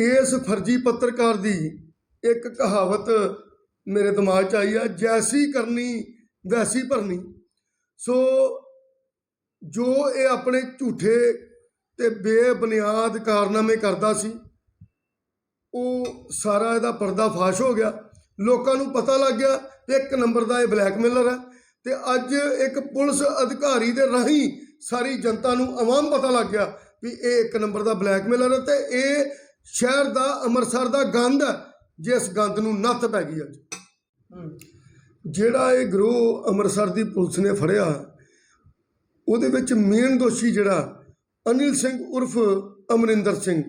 ਇਸ ਫਰਜ਼ੀ ਪੱਤਰਕਾਰ ਦੀ ਇੱਕ ਕਹਾਵਤ ਮੇਰੇ ਦਿਮਾਗ 'ਚ ਆਈ ਆ, ਜੈਸੀ ਕਰਨੀ, ਵੈਸੀ ਭਰਨੀ। ਸੋ ਜੋ ਇਹ ਆਪਣੇ ਝੂਠੇ ਤੇ ਬੇਬੁਨਿਆਦ ਕਾਰਨਾਮੇ ਕਰਦਾ ਸੀ, ਉਹ ਸਾਰਾ ਇਹਦਾ ਪਰਦਾ ਫਾਸ਼ ਹੋ ਗਿਆ। ਲੋਕਾਂ ਨੂੰ ਪਤਾ ਲੱਗ ਗਿਆ ਕਿ ਇੱਕ ਨੰਬਰ ਦਾ ਇਹ ਬਲੈਕਮੇਲਰ ਹੈ ਤੇ ਅੱਜ ਇੱਕ ਪੁਲਿਸ ਅਧਿਕਾਰੀ ਦੇ ਰਾਹੀਂ ਸਾਰੀ ਜਨਤਾ ਨੂੰ ਆਵਾਮ ਪਤਾ ਲੱਗ ਗਿਆ ਵੀ ਇਹ ਇੱਕ ਨੰਬਰ ਦਾ ਬਲੈਕਮੇਲਰ ਹੈ ਤੇ ਇਹ ਸ਼ਹਿਰ ਦਾ ਅੰਮ੍ਰਿਤਸਰ ਦਾ ਗੰਦ ਜਿਸ ਗੰਦ ਨੂੰ ਨੱਥ ਪੈ ਗਈ ਅੱਜ। ਜਿਹੜਾ ਇਹ ਗਰੋਹ ਅੰਮ੍ਰਿਤਸਰ ਦੀ ਪੁਲਿਸ ਨੇ ਫੜਿਆ ਉਹਦੇ ਵਿੱਚ ਮੇਨ ਦੋਸ਼ੀ ਜਿਹੜਾ ਅਨਿਲ ਸਿੰਘ ਉਰਫ ਅਮਰਿੰਦਰ ਸਿੰਘ।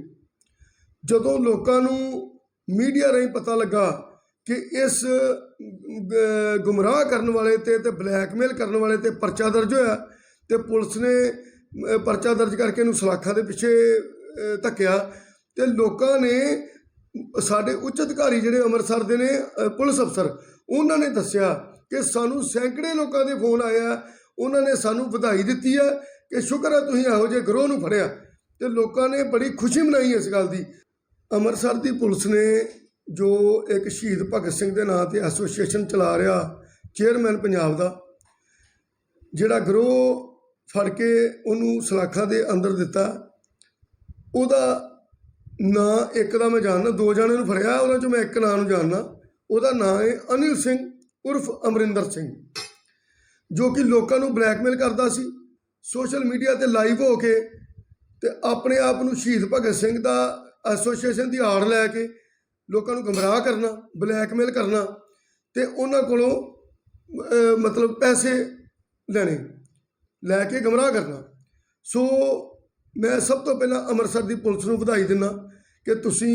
ਜਦੋਂ ਲੋਕਾਂ ਨੂੰ ਮੀਡੀਆ ਰਾਹੀਂ ਪਤਾ ਲੱਗਾ ਕਿ ਇਸ ਗੁੰਮਰਾਹ ਕਰਨ ਵਾਲੇ ਤੇ ਤੇ ਬਲੈਕਮੇਲ ਕਰਨ ਵਾਲੇ ਤੇ ਪਰਚਾ ਦਰਜ ਹੋਇਆ ਤੇ ਪੁਲਿਸ ਨੇ ਪਰਚਾ ਦਰਜ ਕਰਕੇ ਇਹਨੂੰ ਸਲਾਖਾਂ ਦੇ ਪਿੱਛੇ ਧੱਕਿਆ ਤੇ ਲੋਕਾਂ ਨੇ ਸਾਡੇ ਉੱਚ ਅਧਿਕਾਰੀ ਜਿਹੜੇ ਅੰਮ੍ਰਿਤਸਰ ਦੇ ਨੇ ਪੁਲਿਸ ਅਫਸਰ, ਉਹਨਾਂ ਨੇ ਦੱਸਿਆ ਕਿ ਸਾਨੂੰ ਸੈਂਕੜੇ ਲੋਕਾਂ ਦੇ ਫੋਨ ਆਇਆ ਉਹਨਾਂ ਨੇ ਸਾਨੂੰ ਵਧਾਈ ਦਿੱਤੀ ਹੈ ਕਿ ਸ਼ੁਕਰ ਹੈ ਤੁਸੀਂ ਇਹੋ ਜਿਹੇ ਗਰੋਹ ਨੂੰ ਫੜਿਆ। ਤੇ ਲੋਕਾਂ ਨੇ ਬੜੀ ਖੁਸ਼ੀ ਮਨਾਈ ਇਸ ਗੱਲ ਦੀ। ਅੰਮ੍ਰਿਤਸਰ ਦੀ ਪੁਲਿਸ ਨੇ ਜੋ ਇੱਕ ਸ਼ਹੀਦ ਭਗਤ ਸਿੰਘ ਦੇ ਨਾਂ ਤੇ ਐਸੋਸੀਏਸ਼ਨ ਚਲਾ ਰਿਹਾ, ਚੇਅਰਮੈਨ ਪੰਜਾਬ ਦਾ, ਜਿਹੜਾ ਗਰੋਹ ਫੜ ਕੇ ਉਹਨੂੰ ਸਲਾਖਾਂ ਦੇ ਅੰਦਰ ਦਿੱਤਾ, ਉਹਦਾ ਨਾਂ ਇੱਕ ਦਾ ਮੈਂ ਜਾਣਦਾ, ਦੋ ਜਣਿਆਂ ਨੂੰ ਫੜਿਆ ਉਹਨਾਂ ਚੋਂ ਮੈਂ ਇੱਕ ਨਾਂ ਨੂੰ ਜਾਣਦਾ। ਉਹਦਾ ਨਾਂ ਹੈ ਅਨਿਲ ਸਿੰਘ ਉਰਫ ਅਮਰਿੰਦਰ ਸਿੰਘ। ਜੋ ਕਿ ਲੋਕਾਂ ਨੂੰ ਬਲੈਕਮੇਲ ਕਰਦਾ ਸੀ। ਸੋਸ਼ਲ ਮੀਡੀਆ ਤੇ ਲਾਈਵ ਹੋ ਕੇ ਤੇ ਆਪਣੇ ਆਪ ਨੂੰ ਸ਼ਹੀਦ ਭਗਤ ਸਿੰਘ ਦਾ ਐਸੋਸੀਏਸ਼ਨ ਦੀ ਆੜ ਲੈ ਕੇ ਲੋਕਾਂ ਨੂੰ ਗਮਰਾਹ ਕਰਨਾ, ਬਲੈਕਮੇਲ ਕਰਨਾ ਤੇ ਉਹਨਾਂ ਕੋਲੋਂ ਮਤਲਬ ਪੈਸੇ ਲੈਣੇ, ਲੈ ਕੇ ਗਮਰਾਹ ਕਰਨਾ। ਸੋ ਮੈਂ ਸਭ ਤੋਂ ਪਹਿਲਾਂ ਅੰਮ੍ਰਿਤਸਰ ਦੀ ਪੁਲਿਸ ਨੂੰ ਵਧਾਈ ਦਿੰਦਾ ਕਿ ਤੁਸੀਂ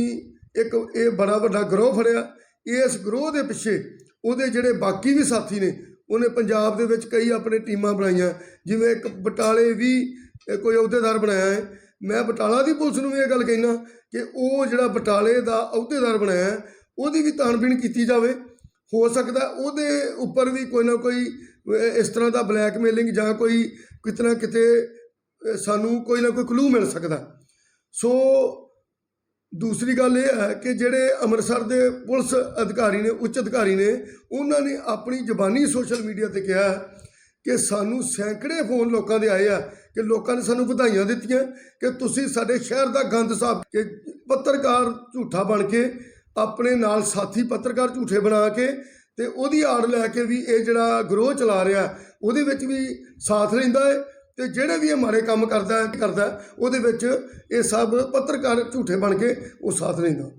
ਇੱਕ ਇਹ ਬੜਾ ਵੱਡਾ ਗਰੋਹ ਫੜਿਆ। ਇਸ ਗਰੋਹ ਦੇ ਪਿੱਛੇ ਉਹਦੇ ਜਿਹੜੇ ਬਾਕੀ ਵੀ ਸਾਥੀ ਨੇ ਉਹਨੇ ਪੰਜਾਬ ਦੇ ਵਿੱਚ ਕਈ ਆਪਣੇ ਟੀਮਾਂ ਬਣਾਈਆਂ। ਜਿਵੇਂ ਇੱਕ ਬਟਾਲੇ ਵੀ ਕੋਈ ਅਹੁਦੇਦਾਰ ਬਣਾਇਆ ਹੈ। ਮੈਂ ਬਟਾਲਾ ਦੀ ਪੁਲਿਸ ਨੂੰ ਵੀ ਇਹ ਗੱਲ ਕਹਿਣਾ ਕਿ ਉਹ ਜਿਹੜਾ ਬਟਾਲੇ ਦਾ ਅਹੁਦੇਦਾਰ ਬਣਾਇਆ ਹੈ, ਉਹਦੀ ਵੀ ਤਾਣਬੀਣ ਕੀਤੀ ਜਾਵੇ। ਹੋ ਸਕਦਾ ਉਹਦੇ ਉੱਪਰ ਵੀ ਕੋਈ ਨਾ ਕੋਈ ਇਸ ਤਰ੍ਹਾਂ ਦਾ ਬਲੈਕਮੇਲਿੰਗ ਜਾਂ ਕੋਈ ਕਿਤਨਾ ਕਿਤੇ ਸਾਨੂੰ ਕੋਈ ਨਾ ਕੋਈ ਕਲੂ ਮਿਲ ਸਕਦਾ। ਸੋ ਦੂਸਰੀ ਗੱਲ ਇਹ ਹੈ ਕਿ ਜਿਹੜੇ ਅੰਮ੍ਰਿਤਸਰ ਦੇ ਪੁਲਿਸ ਅਧਿਕਾਰੀ ਨੇ, ਉੱਚ ਅਧਿਕਾਰੀ ਨੇ, ਉਹਨਾਂ ਨੇ ਆਪਣੀ ਜ਼ਬਾਨੀ ਸੋਸ਼ਲ ਮੀਡੀਆ ਤੇ ਕਿਹਾ ਕਿ ਸਾਨੂੰ ਸੈਂਕੜੇ ਫੋਨ ਲੋਕਾਂ ਦੇ ਆਏ ਆ ਕਿ ਲੋਕਾਂ ਨੇ ਸਾਨੂੰ ਵਧਾਈਆਂ ਦਿੱਤੀਆਂ ਕਿ ਤੁਸੀਂ ਸਾਡੇ ਸ਼ਹਿਰ ਦਾ ਗੰਦ ਸਾਫ਼ ਕਿ ਪੱਤਰਕਾਰ ਝੂਠਾ ਬਣ ਕੇ ਆਪਣੇ ਨਾਲ ਸਾਥੀ ਪੱਤਰਕਾਰ ਝੂਠੇ ਬਣਾ ਕੇ ਤੇ ਉਹਦੀ ਆੜ ਲੈ ਕੇ ਵੀ ਇਹ ਜਿਹੜਾ ਗਰੋਹ ਚਲਾ ਰਿਹਾ, ਉਹਦੇ ਵਿੱਚ ਵੀ ਸਾਥ ਲੈਂਦਾ ਹੈ। ਤੇ ਜਿਹੜੇ ਵੀ ਇਹ ਮਾੜੇ ਕੰਮ ਕਰਦਾ ਕਰਦਾ, ਉਹਦੇ ਵਿੱਚ ਇਹ ਸਭ ਪੱਤਰਕਾਰ ਝੂਠੇ ਬਣ ਕੇ ਉਹ ਸਾਥ ਦਿੰਦਾ